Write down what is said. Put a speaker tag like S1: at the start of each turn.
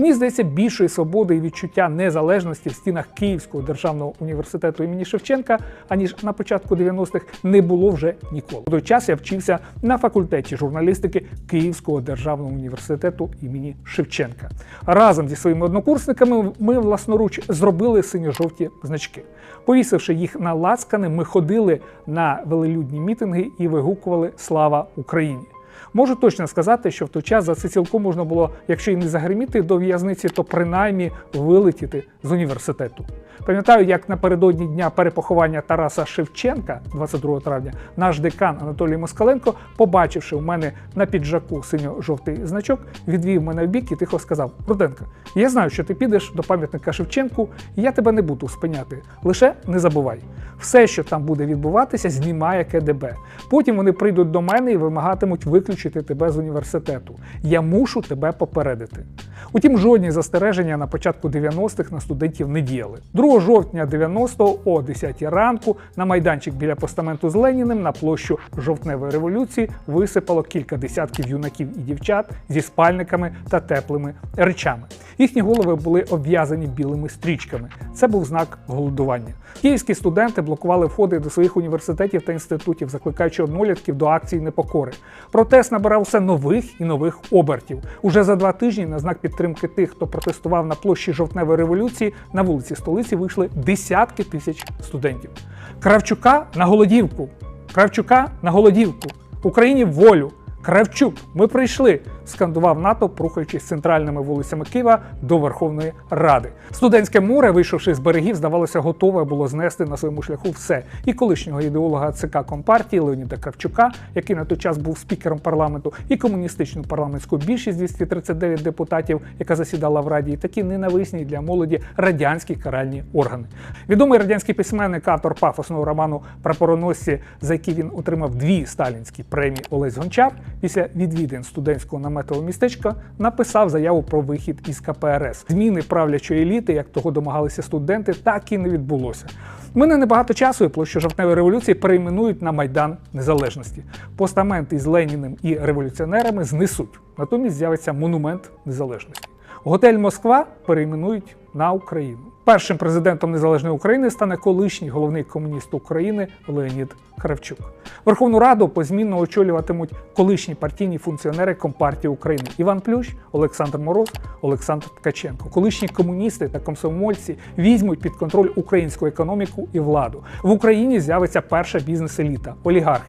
S1: Мені здається, більшої свободи і відчуття незалежності в стінах Київського державного університету імені Шевченка, аніж на початку 90-х, не було вже ніколи. В той час я вчився на факультеті журналістики Київського державного університету імені Шевченка. Разом зі своїми однокурсниками ми власноруч зробили синьо-жовті значки. Повісивши їх на лацкани, ми ходили на велелюдні мітинги і вигукували Слава Україні! Можу точно сказати, що в той час за це цілком можна було, якщо і не загриміти до в'язниці, то принаймні вилетіти з університету. Пам'ятаю, як напередодні дня перепоховання Тараса Шевченка, 22 травня, наш декан Анатолій Москаленко, побачивши у мене на піджаку синьо-жовтий значок, відвів мене в бік і тихо сказав: Руденко, я знаю, що ти підеш до пам'ятника Шевченку, і я тебе не буду спиняти. Лише не забувай, все, що там буде відбуватися, знімає КДБ. Потім вони прийдуть до мене і вимагатимуть виключити тебе з університету. Я мушу тебе попередити. Утім, жодні застереження на початку 90-х на студентів не діяли. 2 жовтня 90-го о 10 ранку на майданчик біля постаменту з Леніним на площу жовтневої революції висипало кілька десятків юнаків і дівчат зі спальниками та теплими речами. Їхні голови були обв'язані білими стрічками. Це був знак голодування. Київські студенти блокували входи до своїх університетів та інститутів, закликаючи однолітків до акцій непокори. Протест набирав все нових і нових обертів. Уже за два тижні на знак підтримки тих, хто протестував на площі жовтневої революції, на вулиці столиці вийшли десятки тисяч студентів. Кравчука на голодівку. Кравчука на голодівку. Україні волю. Кравчук, ми прийшли, скандував натовп, рухаючись центральними вулицями Києва до Верховної Ради. Студентське море, вийшовши з берегів, здавалося, готове було знести на своєму шляху все. І колишнього ідеолога ЦК Компартії Леоніда Кравчука, який на той час був спікером парламенту, і комуністичну парламентську більшість 239 депутатів, яка засідала в Раді, і такі ненависні для молоді радянські каральні органи. Відомий радянський письменник, автор пафосного роману Прапороносці, за який він отримав дві сталінські премії Олесь Гончар, після відвідин студентського наметового містечка написав заяву про вихід із КПРС. Зміни правлячої еліти, як того домагалися студенти, так і не відбулося. Мене небагато часу і площу жовтневої революції перейменують на Майдан Незалежності. Постамент із Леніним і революціонерами знесуть. Натомість з'явиться монумент незалежності. Готель Москва перейменують на Україну. Першим президентом незалежної України стане колишній головний комуніст України Леонід Кравчук. Верховну Раду позмінно очолюватимуть колишні партійні функціонери Компартії України Іван Плющ, Олександр Мороз, Олександр Ткаченко. Колишні комуністи та комсомольці візьмуть під контроль українську економіку і владу. В Україні з'явиться перша бізнес-еліта олігархи.